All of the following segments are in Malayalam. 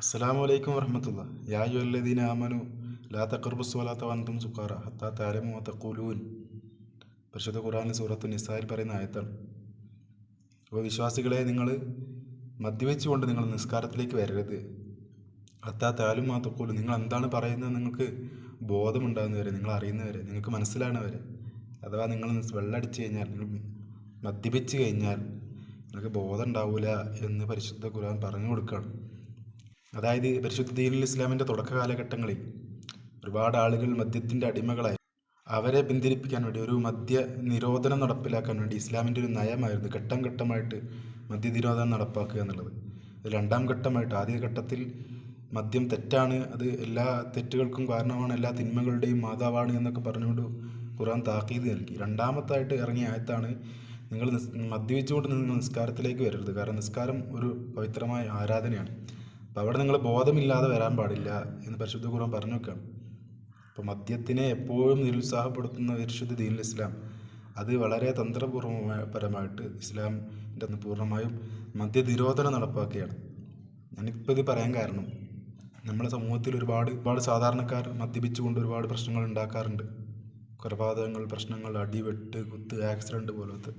അസ്സലാമു വലൈക്കും വറഹമത്തുള്ള യാ യുവല്ലദീന ആമനു ലാ തഖർബു സ്വലാത്ത വന്തും സുക്കാറ ഹത്താ താരമു തക്കൂലൂൻ പരിശുദ്ധ ഖുറാനി സൂറത്തു നിസായിൽ പറയുന്ന ആയത്താണ്. അപ്പോൾ വിശ്വാസികളെ നിങ്ങൾ മദ്യവെച്ചുകൊണ്ട് നിങ്ങൾ നിസ്കാരത്തിലേക്ക് വരരുത്. ഹത്താ താലും ആ നിങ്ങൾ എന്താണ് പറയുന്നത് നിങ്ങൾക്ക് ബോധമുണ്ടാകുന്നവരെ നിങ്ങൾ അറിയുന്നവരെ നിങ്ങൾക്ക് മനസ്സിലാകുന്നവരെ അഥവാ നിങ്ങൾ വെള്ളടിച്ചു കഴിഞ്ഞാൽ നിങ്ങൾ മദ്യപിച്ച് കഴിഞ്ഞാൽ നിങ്ങൾക്ക് ബോധം ഉണ്ടാവില്ല എന്ന് പരിശുദ്ധ ഖുർആൻ പറഞ്ഞു കൊടുക്കുകയാണ്. അതായത് പരിശുദ്ധ ദീനുൽ ഇസ്ലാമിന്റെ തുടക്ക കാലഘട്ടങ്ങളിൽ ഒരുപാട് ആളുകൾ മദ്യത്തിന്റെ അടിമകളായി അവരെ പിന്തിരിപ്പിക്കാൻ വേണ്ടി ഒരു മദ്യ നിരോധനം നടപ്പിലാക്കാൻ വേണ്ടി ഇസ്ലാമിന്റെ ഒരു നയമായിരുന്നു ഘട്ടം ഘട്ടമായിട്ട് മദ്യ നിരോധനം നടപ്പാക്കുക എന്നുള്ളത്. രണ്ടാം ഘട്ടമായിട്ട് ആദ്യ ഘട്ടത്തിൽ മദ്യം തെറ്റാണ് അത് എല്ലാ തെറ്റുകൾക്കും കാരണമാണ് എല്ലാ തിന്മകളുടെയും മാതാവാണ് എന്നൊക്കെ പറഞ്ഞുകൊണ്ട് ഖുർആൻ താക്കീത് നൽകി. രണ്ടാമത്തായിട്ട് ഇറങ്ങിയ ആയത്താണ് നിങ്ങൾ മദ്യപിച്ചുകൊണ്ട് നിങ്ങൾ നിസ്കാരത്തിലേക്ക് വരരുത്. കാരണം നിസ്കാരം ഒരു പവിത്രമായ ആരാധനയാണ്. അപ്പോൾ അവിടെ നിങ്ങൾ ബോധമില്ലാതെ വരാൻ പാടില്ല എന്ന് പരിശുദ്ധ ഖുർആൻ പറഞ്ഞു വെക്കുകയാണ് അപ്പോൾ മദ്യത്തിനെ എപ്പോഴും നിരുത്സാഹപ്പെടുത്തുന്ന പരിശുദ്ധ ദീൻ ഇസ്ലാം അത് വളരെ തന്ത്രപൂർവപരമായിട്ട് ഇസ്ലാമിന്റെ പൂർണമായും മദ്യനിരോധനം നടപ്പാക്കുകയാണ്. ഞാനിപ്പോൾ ഇത് പറയാൻ കാരണം നമ്മുടെ സമൂഹത്തിൽ ഒരുപാട് ഒരുപാട് സാധാരണക്കാർ മദ്യപിച്ചുകൊണ്ട് ഒരുപാട് പ്രശ്നങ്ങൾ ഉണ്ടാക്കാറുണ്ട്. കൊലപാതകങ്ങൾ പ്രശ്നങ്ങൾ അടിവെട്ട് കുത്ത് ആക്സിഡന്റ് പോലത്തെ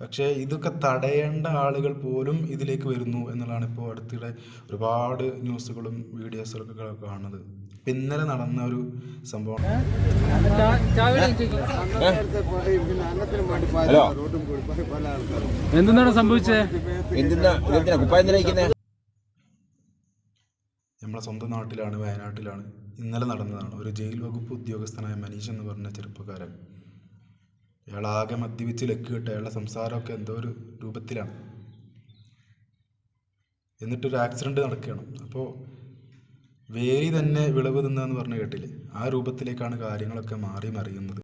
പക്ഷേ ഇതൊക്കെ തടയേണ്ട ആളുകൾ പോലും ഇതിലേക്ക് വരുന്നു എന്നുള്ളതാണ് ഇപ്പോൾ അടുത്തിടെ ഒരുപാട് ന്യൂസുകളും വീഡിയോസുകളൊക്കെ കാണുന്നത്. ഇപ്പം ഇന്നലെ നടന്ന ഒരു സംഭവം. എന്താണ് സംഭവിച്ചത് നമ്മളെ സ്വന്തം നാട്ടിലാണ് വയനാട്ടിലാണ്. ഇന്നലെ നടന്നതാണ്. ഒരു ജയിൽ വകുപ്പ് ഉദ്യോഗസ്ഥനായ മനീഷ് എന്ന് പറഞ്ഞ ചെറുപ്പക്കാരൻ. അയാൾ ആകെ മദ്യപിച്ച് ലക്ക് കിട്ടുക. അയാളുടെ സംസാരമൊക്കെ എന്തോ ഒരു രൂപത്തിലാണ്. എന്നിട്ടൊരു ആക്സിഡന്റ് നടക്കുകയാണ്. അപ്പോൾ വേരി തന്നെ വിളവ് തിന്നുക എന്ന് പറഞ്ഞ് കേട്ടില്ലേ? ആ രൂപത്തിലേക്കാണ് കാര്യങ്ങളൊക്കെ മാറി മറിയുന്നത്.